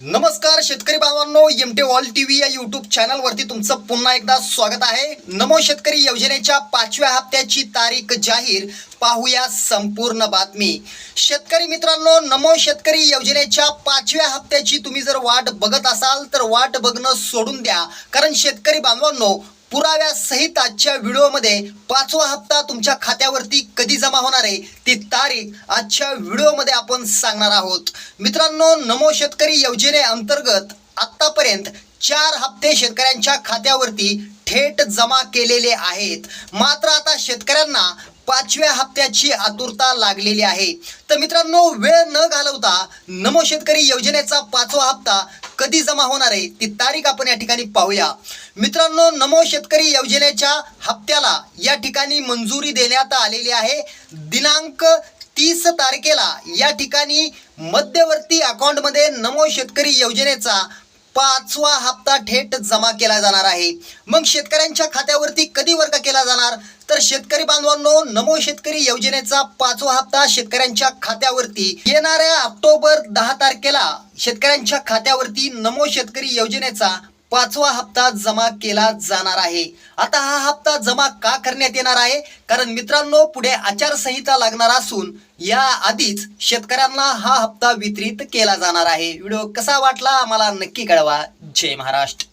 नमस्कार शेतकरी बांधवांनो एमटे ऑल टीव्ही या युट्यूब चॅनल वरती तुमचं पुन्हा एकदा स्वागत आहे. नमो शेतकरी योजनेच्या पाचव्या हप्त्याची तारीख जाहीर. पाहूया संपूर्ण बातमी. शेतकरी मित्रांनो नमो शेतकरी योजनेच्या पाचव्या हप्त्याची तुम्ही जर वाट बघत असाल तर वाट बघणं सोडून द्या. कारण शेतकरी बांधवांनो पुराव्यासहित आजच्या व्हिडिओमध्ये पाचवा हप्ता तुमच्या खात्यावरती कधी जमा होणार आहे ती तारीख आजच्या व्हिडिओमध्ये आपण सांगणार आहोत. मित्रांनो नमो शेतकरी योजनेअंतर्गत आत्तापर्यंत चार हप्ते शेतकऱ्यांच्या खात्यावरती थेट जमा केलेले आहेत. मात्र आता शेतकऱ्यांना पाचव्या हप्त्याची आतुरता लागलेली आहे. तर मित्रांनो वेळ न घालवता नमो शेतकरी योजनेचा पाचवा हप्ता कधी जमा होणार आहे ती तारीख आपण या ठिकाणी पाहूया. मित्रांनो नमो शेतकरी योजनेच्या हप्त्याला या ठिकाणी मंजुरी देण्यात आलेली आहे. दिनांक तीस तारखेला या ठिकाणी मध्यवर्ती अकाउंटमध्ये नमो शेतकरी योजनेचा पाचवा हप्ता थेट जमा केला जाणार आहे. मग शेतकऱ्यांच्या खात्यावरती कधी वर्ग केला जाणार? तर शेतकरी बांधवांनो नमो शेतकरी योजनेचा पाचवा हप्ता शेतकऱ्यांच्या खात्यावरती येणाऱ्या ऑक्टोबर दहा तारखेला शेतकऱ्यांच्या खात्यावरती नमो शेतकरी योजनेचा पाचवा हप्ता जमा केला जाणार आहे. आता हा हप्ता जमा का करण्यात येणार आहे? कारण मित्रांनो पुढे आचारसंहिता लागणार असून या आधीच शेतकऱ्यांना हा हप्ता वितरित केला जाणार आहे. व्हिडिओ कसा वाटला? आम्हाला नक्की कळवा. जय महाराष्ट्र.